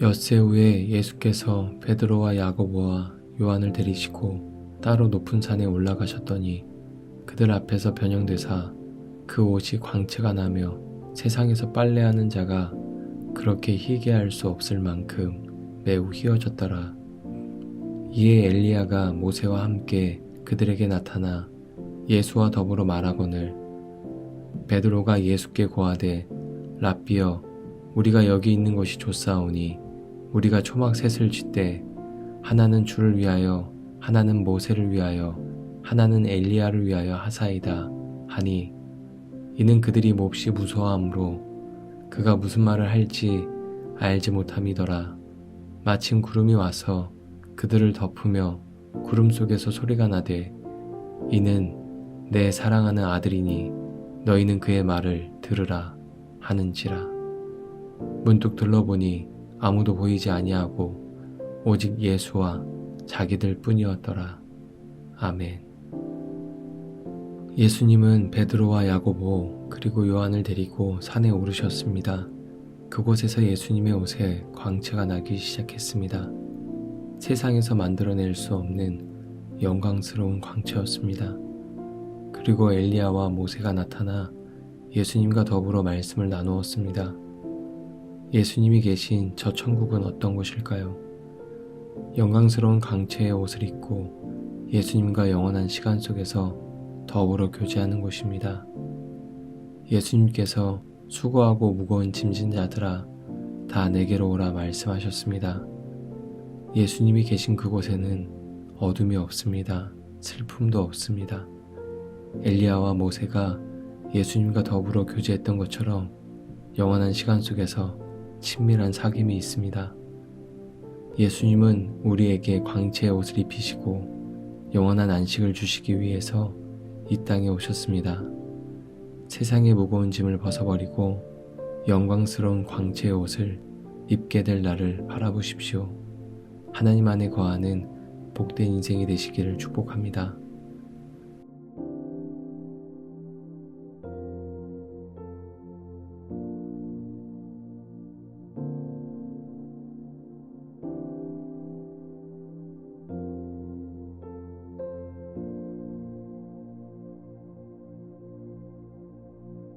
엿새 후에 예수께서 베드로와 야고보와 요한을 데리시고 따로 높은 산에 올라가셨더니 그들 앞에서 변형되사 그 옷이 광채가 나며 세상에서 빨래하는 자가 그렇게 희게 할 수 없을 만큼 매우 희어졌더라. 이에 엘리야가 모세와 함께 그들에게 나타나 예수와 더불어 말하거늘 베드로가 예수께 고하되 랍비여 우리가 여기 있는 것이 좋사오니 우리가 초막 셋을 쥐때 하나는 주를 위하여 하나는 모세를 위하여 하나는 엘리야를 위하여 하사이다 하니 이는 그들이 몹시 무서워하므로 그가 무슨 말을 할지 알지 못함이더라. 마침 구름이 와서 그들을 덮으며 구름 속에서 소리가 나되 이는 내 사랑하는 아들이니 너희는 그의 말을 들으라 하는지라 문득 둘러보니 아무도 보이지 아니하고 오직 예수와 자기들 뿐이었더라. 아멘. 예수님은 베드로와 야고보 그리고 요한을 데리고 산에 오르셨습니다. 그곳에서 예수님의 옷에 광채가 나기 시작했습니다. 세상에서 만들어낼 수 없는 영광스러운 광채였습니다. 그리고 엘리야와 모세가 나타나 예수님과 더불어 말씀을 나누었습니다. 예수님이 계신 저 천국은 어떤 곳일까요? 영광스러운 광채의 옷을 입고 예수님과 영원한 시간 속에서 더불어 교제하는 곳입니다. 예수님께서 수고하고 무거운 짐진 자들아 다 내게로 오라 말씀하셨습니다. 예수님이 계신 그곳에는 어둠이 없습니다. 슬픔도 없습니다. 엘리야와 모세가 예수님과 더불어 교제했던 것처럼 영원한 시간 속에서 친밀한 사귐이 있습니다. 예수님은 우리에게 광채의 옷을 입히시고 영원한 안식을 주시기 위해서 이 땅에 오셨습니다. 세상의 무거운 짐을 벗어버리고 영광스러운 광채의 옷을 입게 될 날을 바라보십시오. 하나님 안에 거하는 복된 인생이 되시기를 축복합니다.